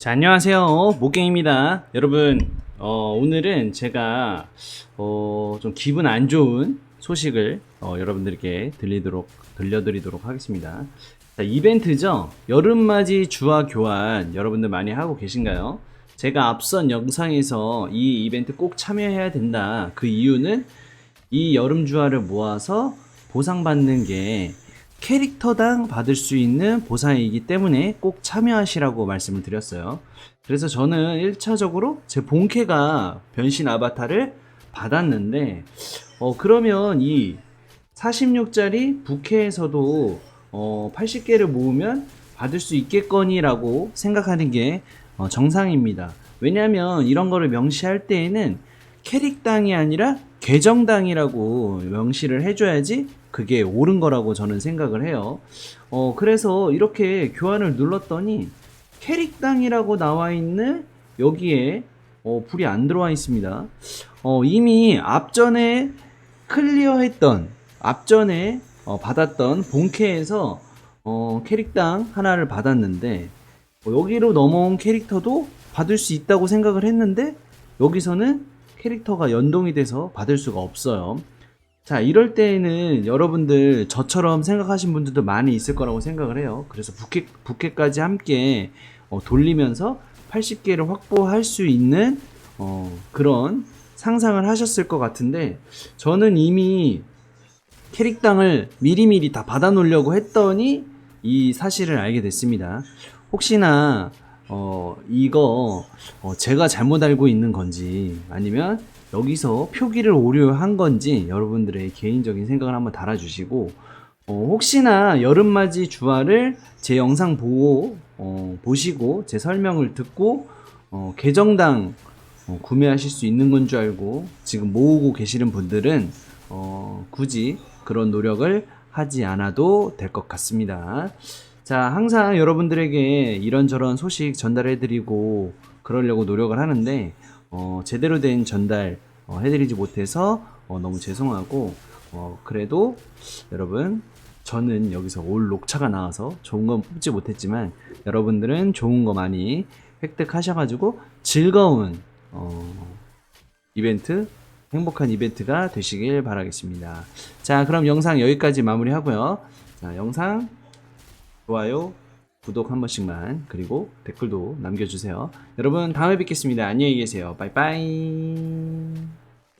자, 안녕하세요. 모갱입니다. 여러분, 어, 오늘은 제가, 어, 좀 기분 안 좋은 소식을, 어, 여러분들께 들리도록, 들려드리도록 하겠습니다. 자, 이벤트죠? 여름맞이 주화 교환, 여러분들 많이 하고 계신가요? 제가 앞선 영상에서 이 이벤트 꼭 참여해야 된다. 그 이유는 이 여름 주화를 모아서 보상받는 게 캐릭터당 받을 수 있는 보상이기 때문에 꼭 참여하시라고 말씀을 드렸어요. 그래서 저는 1차적으로 제 본캐가 변신 아바타를 받았는데, 어, 그러면 이 46짜리 부캐에서도 어, 80개를 모으면 받을 수 있겠거니라고 생각하는 게 어, 정상입니다. 왜냐하면 이런 거를 명시할 때에는 캐릭당이 아니라 계정당이라고 명시를 해줘야지 그게 옳은 거라고 저는 생각을 해요. 어, 그래서 이렇게 교환을 눌렀더니 캐릭당이라고 나와 있는 여기에 어, 불이 안 들어와 있습니다. 어, 이미 앞전에 클리어했던 앞전에 어, 받았던 본캐에서 어, 캐릭당 하나를 받았는데 어, 여기로 넘어온 캐릭터도 받을 수 있다고 생각을 했는데 여기서는 캐릭터가 연동이 돼서 받을 수가 없어요. 자, 이럴 때에는 여러분들 저처럼 생각하신 분들도 많이 있을 거라고 생각을 해요. 그래서 부캐, 부캐까지 함께 어, 돌리면서 80개를 확보할 수 있는 어, 그런 상상을 하셨을 것 같은데 저는 이미 캐릭당을 미리미리 다 받아 놓으려고 했더니 이 사실을 알게 됐습니다. 혹시나 어 이거 어, 제가 잘못 알고 있는 건지 아니면 여기서 표기를 오류한 건지 여러분들의 개인적인 생각을 한번 달아주시고 어, 혹시나 여름맞이 주화를 제 영상 보고 어, 보시고 제 설명을 듣고 어, 계정당 어, 구매하실 수 있는 건 줄 알고 지금 모으고 계시는 분들은 어, 굳이 그런 노력을 하지 않아도 될 것 같습니다. 자, 항상 여러분들에게 이런저런 소식 전달해드리고 그러려고 노력을 하는데 어, 제대로 된 전달 어, 해드리지 못해서 어, 너무 죄송하고 어, 그래도 여러분 저는 여기서 올 녹차가 나와서 좋은 건 뽑지 못했지만 여러분들은 좋은 거 많이 획득하셔가지고 즐거운 어, 이벤트 행복한 이벤트가 되시길 바라겠습니다. 자 그럼 영상 여기까지 마무리하고요. 자 영상 좋아요 구독 한 번씩만 그리고 댓글도 남겨주세요. 여러분 다음에 뵙겠습니다. 안녕히 계세요. 빠이빠이